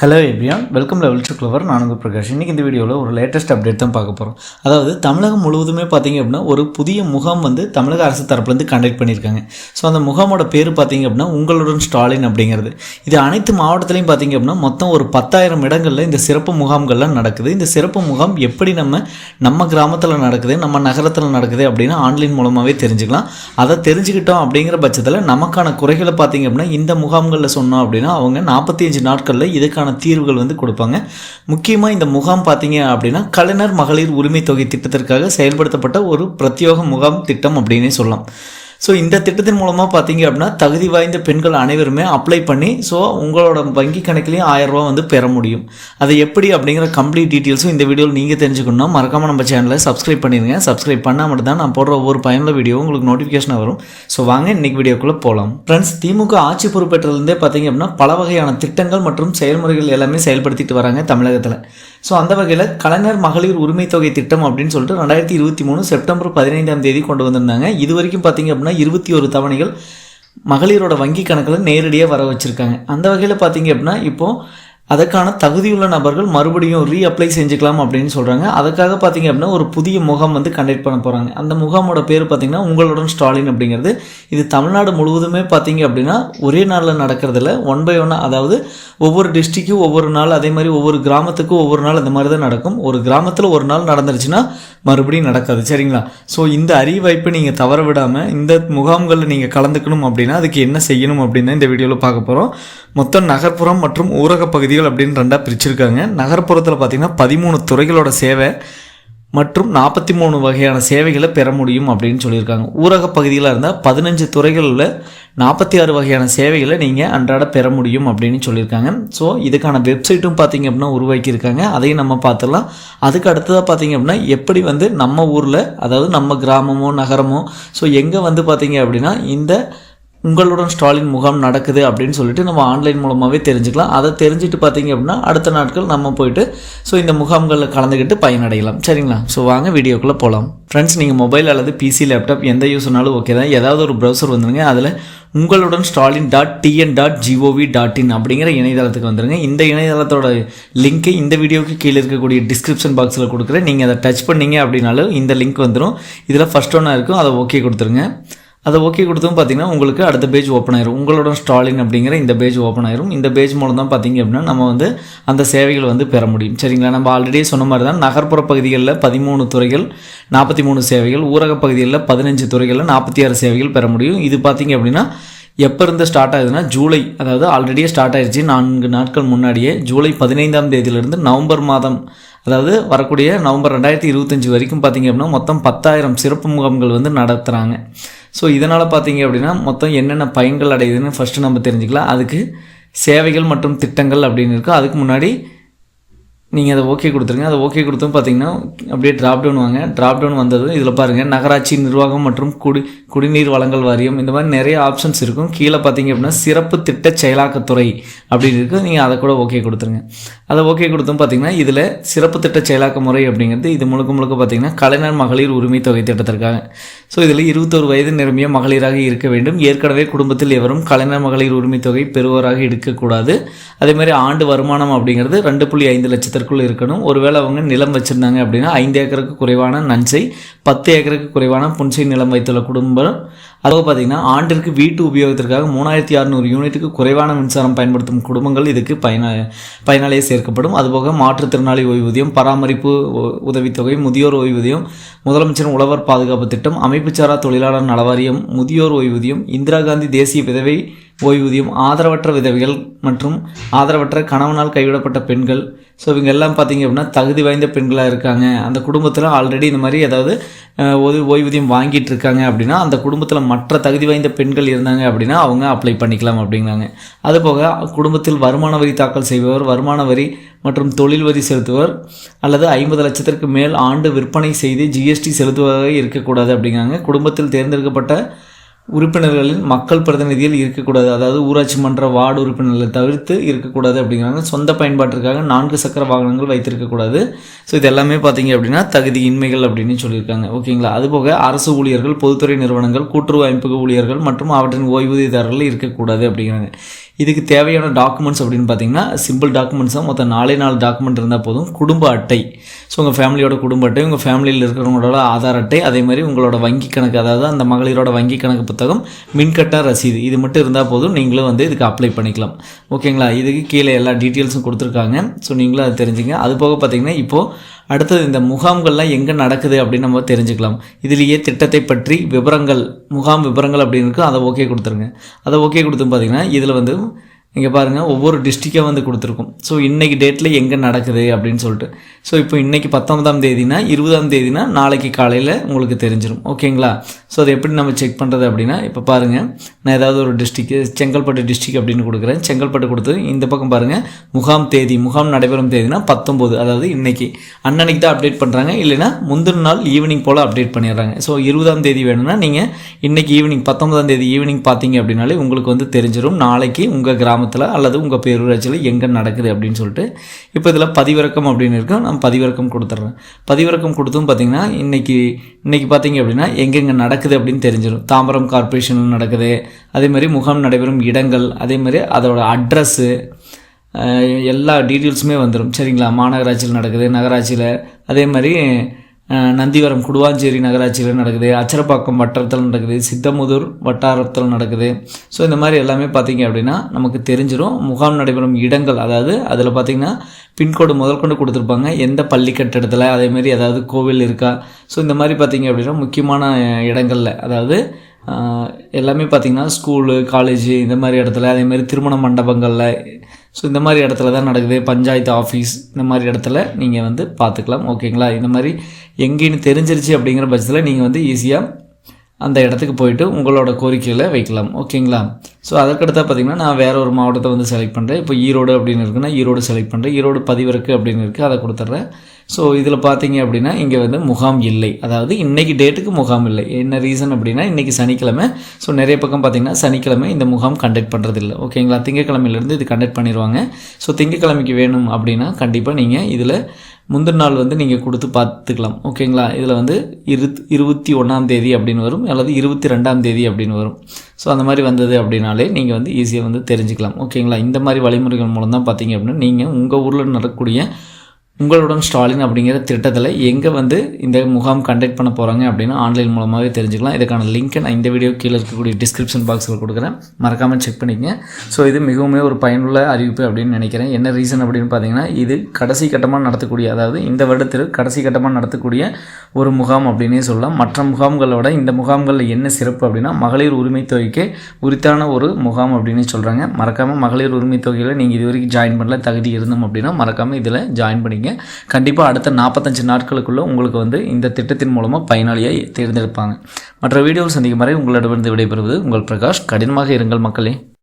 Hello everyone welcome level to clever நானுங்க பிரகாஷ். இன்றைக்கி இந்த வீடியோவில் ஒரு லேட்டஸ்ட் அப்டேட் தான் பார்க்க போகிறோம் அதாவது தமிழகம் முழுவதுமே பார்த்தீங்க அப்படின்னா ஒரு புதிய முகாம் வந்து தமிழக அரசு தரப்புலேருந்து கண்டக்ட் பண்ணியிருக்காங்க. ஸோ அந்த முகாமோட பேர் பார்த்தீங்க அப்படின்னா உங்களுடன் ஸ்டாலின் அப்படிங்கிறது. இது அனைத்து மாவட்டத்துலையும் பார்த்தீங்க அப்படின்னா மொத்தம் ஒரு பத்தாயிரம் இடங்களில் இந்த சிறப்பு முகாம்கள்லாம் நடக்குது. இந்த சிறப்பு முகாம் எப்படி நம்ம நம்ம கிராமத்தில் நடக்குது நம்ம நகரத்தில் நடக்குது அப்படின்னு ஆன்லைன் மூலமாகவே தெரிஞ்சுக்கலாம். அதை தெரிஞ்சுக்கிட்டோம் அப்படிங்கிற பட்சத்தில் நமக்கான குறைகளை பார்த்தீங்க அப்படின்னா இந்த முகாம்களில் சொன்னோம் அப்படின்னா அவங்க நாற்பத்தி அஞ்சு நாட்களில் இதுக்கான தீர்வுகள் வந்து கொடுப்பாங்க. முக்கியமாக இந்த முகாம் பார்த்தீங்க அப்படின்னா கலைஞர் மகளிர் உரிமை தொகை திட்டத்திற்காக செயல்படுத்தப்பட்ட ஒரு பிரத்யோக முகாம் திட்டம் அப்படின்னே சொல்லலாம். ஸோ இந்த திட்டத்தின் மூலமாக பார்த்தீங்க அப்படின்னா தகுதி வாய்ந்த பெண்கள் அனைவருமே அப்ளை பண்ணி ஸோ உங்களோட வங்கி கணக்குலேயும் ஆயிரம் ரூபா வந்து பெற முடியும். அது எப்படி அப்படிங்கிற கம்ப்ளீட் டீட்டெயில்ஸும் இந்த வீடியோவில் நீங்கள் தெரிஞ்சுக்கணும்னா மறக்காமல் நம்ம சேனலை சப்ஸ்கிரைப் பண்ணிடுங்க சப்ஸ்கிரைப் பண்ணால் மட்டும் தான் நான் போடுற ஒவ்வொரு பயனுள்ள வீடியோ உங்களுக்கு நோட்டிஃபிகேஷன் வரும். ஸோ வாங்க இன்னைக்கு வீடியோக்குள்ளே போகலாம் ஃப்ரெண்ட்ஸ் திமுக ஆட்சி பொறுப்பேற்றதுலேருந்தே பார்த்தீங்க அப்படின்னா பல வகையான திட்டங்கள் மற்றும் செயல்முறைகள் எல்லாமே செயல்படுத்திட்டு வராங்க தமிழகத்தில். ஸோ அந்த வகையில் கலைஞர் மகளிர் உரிமை தொகை திட்டம் அப்படின்னு சொல்லிட்டு ரெண்டாயிரத்தி இருபத்தி மூணு செப்டம்பர் பதினைந்தாம் தேதி கொண்டு வந்திருந்தாங்க. இது வரைக்கும் பார்த்தீங்க அப்படின்னா இருபத்தி ஒரு தவணைகள் மகளிரோட வங்கி கணக்கில் நேரடியாக வர வச்சுருக்காங்க. அந்த வகையில் பார்த்தீங்க அப்படின்னா இப்போது அதற்கான தகுதியுள்ள நபர்கள் மறுபடியும் ரீ அப்ளை செஞ்சுக்கலாம் அப்படின்னு சொல்கிறாங்க அதுக்காக பார்த்தீங்க அப்படின்னா ஒரு புதிய முகாம் வந்து கண்டக்ட் பண்ண போகிறாங்க அந்த முகாமோட பேர் பார்த்தீங்கன்னா உங்களுடன் ஸ்டாலின் அப்படிங்கிறது. இது தமிழ்நாடு முழுவதுமே பார்த்தீங்க அப்படின்னா ஒரே நாளில் நடக்கிறதில்ல. ஒன் பை ஒன்னாக அதாவது ஒவ்வொரு டிஸ்ட்ரிக்கும் ஒவ்வொரு நாள் அதே மாதிரி ஒவ்வொரு கிராமத்துக்கும் ஒவ்வொரு நாள் அந்த மாதிரி தான் நடக்கும். ஒரு கிராமத்தில் ஒரு நாள் நடந்துருச்சுன்னா மறுபடியும் நடக்காது. சரிங்களா? ஸோ இந்த அறிவாய்ப்பை நீங்கள் தவற விடாமல் இந்த முகாம்களில் நீங்கள் கலந்துக்கணும் அப்படின்னா அதுக்கு என்ன செய்யணும் அப்படின்னு இந்த வீடியோவில் பார்க்க போகிறோம் மொத்தம் நகர்ப்புறம் மற்றும் ஊரக துறைகள் அப்படின்னு ரெண்டாக பிரிச்சிருக்காங்க. நகர்ப்புறத்தில் பார்த்தீங்கன்னா பதிமூணு துறைகளோட சேவை மற்றும் நாற்பத்தி மூணு வகையான சேவைகளை பெற முடியும் அப்படின்னு சொல்லியிருக்காங்க. ஊரக பகுதிகளாக இருந்தால் பதினஞ்சு துறைகளில் நாற்பத்தி ஆறு வகையான சேவைகளை நீங்கள் அன்றாட பெற முடியும் அப்படின்னு சொல்லியிருக்காங்க. ஸோ இதுக்கான வெப்சைட்டும் பார்த்தீங்க அப்படின்னா உருவாக்கியிருக்காங்க. அதையும் நம்ம பார்த்துடலாம். அதுக்கு அடுத்ததாக பார்த்தீங்க அப்படின்னா எப்படி வந்து நம்ம ஊரில் அதாவது நம்ம கிராமமோ நகரமோ ஸோ எங்கே வந்து பார்த்தீங்க அப்படின்னா இந்த உங்களுடன் ஸ்டாலின் முகாம் நடக்குது அப்படின்னு சொல்லிட்டு நம்ம ஆன்லைன் மூலமாகவே தெரிஞ்சுக்கலாம். அதை தெரிஞ்சுட்டு பார்த்தீங்க அப்படின்னா அடுத்த நாட்கள் நம்ம போயிட்டு ஸோ இந்த முகாம்களில் கலந்துக்கிட்டு பயனடையலாம். சரிங்களா? ஸோ வாங்க வீடியோக்குள்ளே போகலாம் ஃப்ரெண்ட்ஸ் நீங்கள் மொபைல் அல்லது பிசி லேப்டாப் எந்த யூஸ்னாலும் ஓகே தான். ஏதாவது ஒரு ப்ரௌசர் வந்துருங்க அதில் உங்களுடன் Stalin dot TN dot gov dot in அப்படிங்கிற இணையதளத்துக்கு வந்துருங்க. இந்த இணையதளத்தோட லிங்க்கை இந்த வீடியோக்கு கீழே இருக்கக்கூடிய டிஸ்கிரிப்ஷன் பாக்ஸில் கொடுக்குறேன். நீங்கள் அதை டச் பண்ணீங்க அப்படின்னாலும் இந்த லிங்க் வந்துடும் இதில் ஃபஸ்ட் ஒன்னாக இருக்கும் அதை ஓகே கொடுத்துருங்க. அதை ஓகே கொடுத்தும் பார்த்தீங்கன்னா உங்களுக்கு அடுத்த பேஜ் ஓப்பன் ஆயிரும். உங்களோட ஸ்டாலின் அப்படிங்கிற இந்த பேஜ் ஓப்பன் ஆயிரும். இந்த பேஜ் மூலம் தான் பார்த்தீங்க அப்படின்னா நம்ம வந்து அந்த சேவைகள் வந்து பெற முடியும். சரிங்களா? நம்ம ஆல்ரெடி சொன்ன மாதிரி தான் நகர்ப்புற பகுதிகளில் பதிமூணு துறைகள் நாற்பத்தி மூணு சேவைகள் ஊரக பகுதிகளில் பதினஞ்சு துறைகளில் நாற்பத்தி ஆறு சேவைகள் பெற முடியும். இது பார்த்தீங்க அப்படின்னா எப்போ இருந்து ஸ்டார்ட் ஆகுதுன்னா ஜூலை அதாவது ஆல்ரெடியே ஸ்டார்ட் ஆயிடுச்சு நான்கு நாட்கள் முன்னாடியே ஜூலை பதினைந்தாம் தேதியிலிருந்து நவம்பர் மாதம் அதாவது வரக்கூடிய நவம்பர் ரெண்டாயிரத்தி இருபத்தஞ்சி வரைக்கும் பார்த்தீங்க அப்படின்னா மொத்தம் பத்தாயிரம் சிறப்பு முகாம்கள் வந்து நடத்துகிறாங்க ஸோ இதனால் பார்த்தீங்க அப்படின்னா மொத்தம் என்னென்ன பயன்கள் அடையுதுன்னு ஃபஸ்ட்டு நம்ம தெரிஞ்சுக்கலாம். அதுக்கு சேவைகள் மற்றும் திட்டங்கள் அப்படின்னு இருக்கும் அதுக்கு முன்னாடி நீங்கள் அதை ஓகே கொடுத்துருங்க. அதை ஓகே கொடுத்தும் பார்த்தீங்கன்னா அப்படியே ட்ராப் டவுன் வாங்க. ட்ராப் டவுன் வந்தது இதில் பாருங்கள் நகராட்சி நிர்வாகம் மற்றும் குடி குடிநீர் வழங்கல் வாரியம் இந்த மாதிரி நிறைய ஆப்ஷன்ஸ் இருக்கும். கீழே பார்த்தீங்க அப்படின்னா சிறப்பு திட்ட செயலாக்கத்துறை அப்படின்னு இருக்குது நீங்கள் அதை கூட ஓகே கொடுத்துருங்க. அதை ஓகே கொடுத்தும் பார்த்தீங்கன்னா இதில் சிறப்பு திட்ட செயலாக்க முறை அப்படிங்கிறது இது முழுக்க முழுக்க பார்த்தீங்கன்னா கலைஞர் மகளிர் உரிமை தொகை திட்டத்திற்காக. ஸோ இதில் இருபத்தோரு வயது நிரம்பிய மகளிராக இருக்க வேண்டும். ஏற்கனவே குடும்பத்தில் எவரும் கலைஞர் மகளிர் உரிமை தொகை பெறுவோராக இருக்கக்கூடாது. அதேமாதிரி ஆண்டு வருமானம் அப்படிங்கிறது ரெண்டு புள்ளி ஐந்து லட்சத்திற்குள் இருக்கணும். ஒருவேளை அவங்க நிலம் வச்சுருந்தாங்க அப்படின்னா ஐந்து ஏக்கருக்கு குறைவான நஞ்சை பத்து ஏக்கருக்கு குறைவான புன்சை நிலம் வைத்துள்ள குடும்பம். அதுவும் பார்த்தீங்கன்னா ஆண்டிற்கு வீட்டு உபயோகத்திற்காக மூணாயிரத்தி அறநூறு யூனிட்டுக்கு குறைவான மின்சாரம் பயன்படுத்தும் குடும்பங்கள் இதுக்கு பயன பயனாளியே சேர்க்கப்படும். அதுபோக மாற்றுத்திறனாளி ஓய்வூதியம் பராமரிப்பு உதவித்தொகை முதியோர் ஓய்வூதியம் முதலமைச்சர் உழவர் பாதுகாப்பு திட்டம் அமைப்புச்சாரா தொழிலாளர் நலவாரியம் முதியோர் ஓய்வூதியம் இந்திரா காந்தி தேசிய விதவை ஓய்வூதியம் ஆதரவற்ற விதவைகள் மற்றும் ஆதரவற்ற கணவனால் கைவிடப்பட்ட பெண்கள். ஸோ இவங்க எல்லாம் பார்த்தீங்க அப்படின்னா தகுதி வாய்ந்த பெண்களாக இருக்காங்க. அந்த குடும்பத்தில் ஆல்ரெடி இந்த மாதிரி ஏதாவது ஓய்வு ஓய்வூதியம் வாங்கிட்டு இருக்காங்க அப்படின்னா அந்த குடும்பத்தில் மற்ற தகுதி வாய்ந்த பெண்கள் இருந்தாங்க அப்படின்னா அவங்க அப்ளை பண்ணிக்கலாம் அப்படிங்கிறாங்க அதுபோக குடும்பத்தில் வருமான வரி தாக்கல் செய்பவர் வருமான வரி மற்றும் தொழில் வரி செலுத்துவர் அல்லது ஐம்பது லட்சத்திற்கு மேல் ஆண்டு விற்பனை செய்து ஜிஎஸ்டி செலுத்துவதாக இருக்கக்கூடாது அப்படிங்கிறாங்க குடும்பத்தில் தேர்ந்தெடுக்கப்பட்ட உறுப்பினர்களின் மக்கள் பிரதிநிதிகள் இருக்கக்கூடாது. அதாவது ஊராட்சி மன்ற வார்டு உறுப்பினர்களை தவிர்த்து இருக்கக்கூடாது அப்படிங்கிறாங்க. சொந்த பயன்பாட்டிற்காக நான்கு சக்கர வாகனங்கள் வைத்திருக்கக்கூடாது. ஸோ இது எல்லாமே பார்த்தீங்க அப்படின்னா தகுதி இன்மைகள் அப்படின்னு சொல்லியிருக்காங்க. ஓகேங்களா? அதுபோக அரசு ஊழியர்கள் பொதுத்துறை நிறுவனங்கள் கூட்டுறவு அமைப்புக ஊழியர்கள் மற்றும் அவற்றின் ஓய்வூதியதாரர்கள் இருக்கக்கூடாது அப்படிங்கிறாங்க. இதுக்கு தேவையான டாக்குமெண்ட்ஸ் அப்படின்னு பார்த்தீங்கன்னா சிம்பிள் டாக்குமெண்ட்ஸாக மொத்தம் நாலே நாலு டாக்குமெண்ட் இருந்தால் போதும். குடும்ப அட்டை. ஸோ உங்கள் ஃபேமிலியோட குடும்ப அட்டை உங்கள் ஃபேமிலியில் இருக்கிறவங்களோட ஆதார் அட்டை அதே மாதிரி உங்களோட வங்கி கணக்கு அதாவது அந்த மகளிரோட வங்கி கணக்கு புத்தகம் மின்கட்டா ரசீது இது மட்டும் இருந்தால் போதும் நீங்களும் வந்து இதுக்கு அப்ளை பண்ணிக்கலாம். ஓகேங்களா இதுக்கு கீழே எல்லா டீட்டெயில்ஸும் கொடுத்துருக்காங்க. ஸோ நீங்களும் அதை தெரிஞ்சுங்க. அது போக பார்த்தீங்கன்னா இப்போது அடுத்தது இந்த முகாம்கள்லாம் எங்கே நடக்குது அப்படின்னு நம்ம தெரிஞ்சுக்கலாம். இதுலேயே திட்டத்தை பற்றி விவரங்கள் முகாம் விவரங்கள் அப்படின்னு இருக்கும் அதை ஓகே கொடுத்துருங்க. அதை ஓகே கொடுத்து பார்த்தீங்கன்னா இதில் வந்து இங்கே பாருங்கள் ஒவ்வொரு டிஸ்ட்ரிக்டாக வந்து கொடுத்துருக்கும். ஸோ இன்றைக்கி டேட்டில் எங்கே நடக்குது அப்படின்னு சொல்லிட்டு. ஸோ இப்போ இன்றைக்கி பத்தொன்பதாம் தேதினா இருபதாம் தேதினா நாளைக்கு காலையில் உங்களுக்கு தெரிஞ்சிடும் ஓகேங்களா ஸோ அதை எப்படி நம்ம செக் பண்ணுறது அப்படின்னா இப்போ பாருங்கள் நான் ஏதாவது ஒரு டிஸ்ட்ரிக்கு செங்கல்பட்டு டிஸ்ட்ரிக் அப்படின்னு கொடுக்குறேன். செங்கல்பட்டு கொடுத்து இந்த பக்கம் பாருங்கள் முகாம் தேதி முகாம் நடைபெறும் தேதினா பத்தொம்போது அதாவது இன்றைக்கி அன்னன்னைக்கு தான் அப்டேட் பண்ணுறாங்க இல்லைன்னா முந்தின நாள் ஈவினிங் போல் அப்டேட் பண்ணிடுறாங்க. ஸோ இருபதாம் தேதி வேணும்னா நீங்கள் இன்றைக்கி ஈவினிங் பத்தொன்பதாம் தேதி ஈவினிங் பார்த்தீங்க அப்படின்னாலே உங்களுக்கு வந்து தெரிஞ்சிடும் நாளைக்கு உங்கள் கிராமத்தில் அல்லது உங்கள் பேரூராட்சியில் எங்கே நடக்குது அப்படின்னு சொல்லிட்டு இப்போ இதில் பதிவிறக்கம் அப்படின்னு இருக்கும் நான் பதிவிறக்கம் கொடுத்துட்றேன் பதிவிறக்கம் கொடுத்தும் பார்த்தீங்கன்னா இன்றைக்கி இன்றைக்கி பார்த்தீங்க அப்படின்னா எங்கெங்கே நடக்குது அப்படின்னு தெரிஞ்சிடும். தாம்பரம் கார்ப்பரேஷனில் நடக்குது. அதே மாதிரி முகாம் நடைபெறும் இடங்கள் அதேமாதிரி அதோட அட்ரஸ்ஸு எல்லா டீட்டெயில்ஸுமே வந்துடும் சரிங்களா? மாநகராட்சியில் நடக்குது நகராட்சியில். அதே மாதிரி நந்திவரம் குடுவாஞ்சேரி நகராட்சியில் நடக்குது. அச்சரப்பாக்கம் வட்டாரத்தில் நடக்குது. சித்தமுதூர் வட்டாரத்தில் நடக்குது. ஸோ இந்த மாதிரி எல்லாமே பார்த்தீங்க அப்படின்னா நமக்கு தெரிஞ்சிடும் முகாம் நடைபெறும் இடங்கள் அதாவது அதில் பார்த்தீங்கன்னா பின்கோடு முதல் கொண்டு கொடுத்துருப்பாங்க. எந்த பள்ளி கட்டிடத்தில் அதேமாரி ஏதாவது கோவில் இருக்கா? ஸோ இந்த மாதிரி பார்த்தீங்க அப்படின்னா முக்கியமான இடங்களில் அதாவது எல்லாமே பார்த்தீங்கன்னா ஸ்கூலு காலேஜு இந்த மாதிரி இடத்துல அதேமாரி திருமண மண்டபங்களில் ஸோ இந்த மாதிரி இடத்துல தான் நடக்குது. பஞ்சாயத்து ஆஃபீஸ் இந்த மாதிரி இடத்துல நீங்கள் வந்து பார்த்துக்கலாம். ஓகேங்களா? இந்த மாதிரி எங்கேன்னு தெரிஞ்சிருச்சு அப்படிங்கிற பட்சத்தில் நீங்கள் வந்து ஈஸியாக அந்த இடத்துக்கு போயிட்டு உங்களோட கோரிக்கைகளை வைக்கலாம். ஓகேங்களா? ஸோ அதற்கடுத்தா பார்த்தீங்கன்னா நான் வேறு ஒரு மாவட்டத்தை வந்து செலக்ட் பண்ணுறேன் இப்போ ஈரோடு அப்படின்னு இருக்குன்னா ஈரோடு செலக்ட் பண்ணுறேன் ஈரோடு பதிவிறக்கு அப்படின்னு இருக்குது அதை கொடுத்துட்றேன். ஸோ இதில் பார்த்தீங்க அப்படின்னா இங்கே வந்து முகாம் இல்லை. அதாவது இன்றைக்கி டேட்டுக்கு முகாம் இல்லை. என்ன ரீசன் அப்படின்னா இன்றைக்கி சனிக்கிழமை. ஸோ நிறைய பக்கம் பார்த்திங்கன்னா சனிக்கிழமை இந்த முகாம் கண்டக்ட் பண்ணுறதில்ல ஓகேங்களா திங்கக்கிழமையிலேருந்து இது கண்டக்ட் பண்ணிடுவாங்க ஸோ திங்கக்கிழமைக்கு வேணும் அப்படின்னா கண்டிப்பாக நீங்கள் இதில் முந்தின நாள் வந்து நீங்கள் கொடுத்து பார்த்துக்கலாம். ஓகேங்களா இதில் வந்து இரு இருபத்தி ஒன்றாம் தேதி அப்படின்னு வரும். அல்லது இருபத்தி ரெண்டாம் தேதி அப்படின்னு வரும். ஸோ அந்த மாதிரி வந்தது அப்படின்னாலே நீங்கள் வந்து ஈஸியாக வந்து தெரிஞ்சுக்கலாம். ஓகேங்களா இந்த மாதிரி வழிமுறைகள் மூலம் தான் பார்த்தீங்க அப்படின்னா நீங்கள் உங்கள் ஊரில் நடக்கக்கூடிய உங்களுடன் ஸ்டாலின் அப்படிங்கிற திட்டத்தில் எங்கே வந்து இந்த முகாம் கண்டக்ட் பண்ண போகிறாங்க அப்படின்னு ஆன்லைன் மூலமாகவே தெரிஞ்சுக்கலாம். இதுக்கான லிங்க்கை நான் இந்த வீடியோ கீழே இருக்கக்கூடிய டிஸ்கிரிப்ஷன் பாக்ஸில் கொடுக்குறேன். மறக்காமல் செக் பண்ணிக்கங்க. ஸோ இது மிகவும் ஒரு பயனுள்ள அறிவிப்பு அப்படின்னு நினைக்கிறேன். என்ன ரீசன் அப்படின்னு பார்த்தீங்கன்னா இது கடைசி கட்டமாக நடத்தக்கூடிய அதாவது இந்த வருடத்தில் கடைசி கட்டமாக நடத்தக்கூடிய ஒரு முகாம் அப்படின்னே சொல்லலாம். மற்ற முகாம்களோட இந்த முகாம்களில் என்ன சிறப்பு அப்படின்னா மகளிர் உரிமை தொகைக்கு உரித்தான ஒரு முகாம் அப்படின்னு சொல்கிறாங்க மறக்காமல் மகளிர் உரிமை தொகையில் நீங்கள் இது வரைக்கும் ஜாயின் பண்ணல தகுதி இருந்தோம் அப்படின்னா மறக்காமல் இதில் ஜாயின் பண்ணிங்க கண்டிப்பாக அடுத்த நாற்பத்தஞ்சு நாட்களுக்குள்ளே உங்களுக்கு வந்து இந்த திட்டத்தின் மூலமாக பயனாளியாக தேர்ந்தெடுப்பாங்க. மற்ற வீடியோவில் சந்திக்கும் வரை உங்களிடமிருந்து விடைபெறுவது உங்கள் பிரகாஷ். கடினமாக இருங்கள் மக்களே.